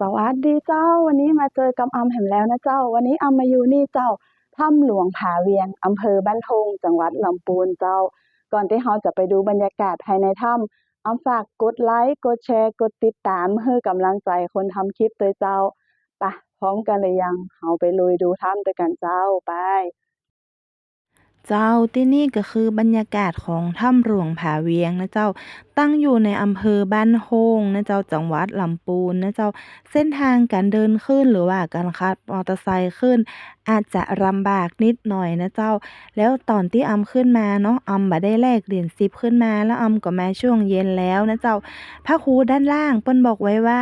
สวัสดีเจ้า วันนี้มาเจอกับอำแหมแล้วนะเจ้า วันนี้อำมาอยู่นี่เจ้าถ้ำหลวงผาเวียงอำเภอบ้านทงจังหวัดลำพูนเจ้า ก่อนที่เราจะไปดูบรรยากาศภายในถ้ำอำฝากกดไลค์กดแชร์ กดติดตามเพื่อกำลังใจคนทำคลิปเลยเจ้าไปะพร้อมกันเลยยังเราไปลุยดูถ้ำด้วยกันเจ้าไป เจ้าที่นี่ก็คือบรรยากาศของถ้ำหลวงผาเวียงนะเจ้าตั้งอยู่ในอำเภอบ้านโฮงนะเจ้าจังหวัดลำพูนนะเจ้าเส้นทางการเดินขึ้นหรือว่าการขับมอเตอร์ไซค์ขึ้น อาจจะลำบากนิดหน่อยนะเจ้า แล้วตอนที่อำขึ้นมาเนาะอำบ่ได้แลกเหรียญสิบขึ้นมาแล้วอำก็มาช่วงเย็นแล้วนะเจ้าพระครูด้านล่างเปิ้นบอกไว้ว่า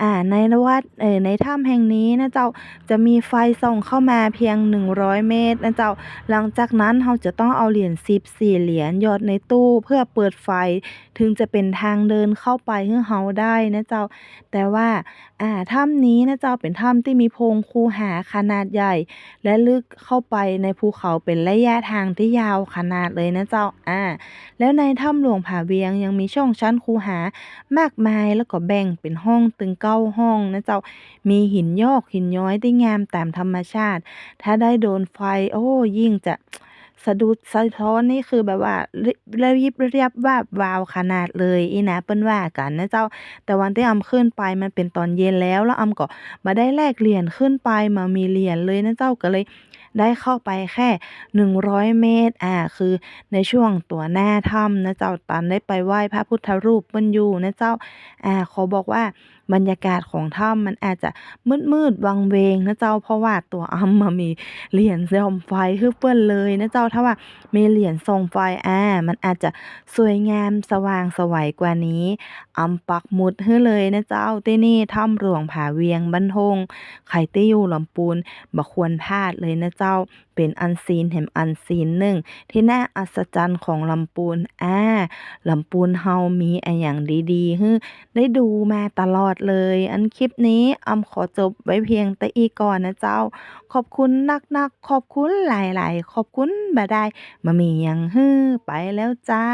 อ่าในวัดเออในถ้ำแห่งนี้นะเจ้าจะมีไฟส่องเข้ามาเพียง 100 เมตรนะเจ้า หลังจากนั้นเราจะต้องเอาเหรียญ10 4เหรียญหยอดในตู้เพื่อเปิดไฟถึงจะเป็นทางเดินเข้าไปให้เราได้นะเจ้า แต่ว่าอ่าถ้ำนี้นะเจ้าเป็นถ้ำที่มีโพรงคูหาขนาดใหญ่ และลึกเข้าไปในภูเขาเป็นระยะทางที่ยาวขนาดเลยนะเจ้าอ่าแล้วในถ้ำหลวงผาเวียงยังมีช่องชั้นคูหามากมายแล้วก็แบ่งเป็นห้องถึงเก้าห้องนะเจ้ามีหินยอกหินย้อยที่งามตามธรรมชาติ ถ้าได้โดนไฟโอ้ยิ่งจะ สะดุดสะท้อนนี่คือแบบว่าริระยิบระยับวาบวาวขนาดเลยอีนะเปิ้นว่ากันนะเจ้า แต่วันที่อำขึ้นไปมันเป็นตอนเย็นแล้วแล้วอำก็บ่ได้แลกเหรียญขึ้นไปมามีเหรียญเลยนะเจ้าก็เลยได้เข้าไปแค่ 100 เมตร อ่า คือในช่วงตัวหน้าถ้ำนะเจ้าตันได้ไปไหว้พระพุทธรูปเปิ้นอยู่นะเจ้า อ่า ขอบอกว่า บรรยากาศของถ้ำมันอาจจะมืดๆวังเวงนะเจ้าเพราะว่าตัวอำอะมีเหรียญส่องไฟคือเปิ้นเลยนะเจ้าถ้าว่ามีเหรียญส่องไฟอ่ามันอาจจะสวยงามสว่างสวัยกว่านี้อำปักหมุดให้เลยนะเจ้าที่นี่ถ้ำหลวงผาเวียงบ้านทงใครที่อยู่ลำพูนบ่ควรพลาดเลยนะเจ้าเป็นอันซีนแห่งอันซีนหนึ่ง ที่น่าอัศจรรย์ของลำพูนอ่าลำพูนเฮามีอะหยังดีๆให้ได้ดูมาตลอดเลย อันคลิปนี้อำขอจบไว้เพียงแต่อีก่อนนะเจ้า ขอบคุณนักๆ ขอบคุณหลายๆ ขอบคุณบ่ได้มามียังให้ไปแล้วจ้า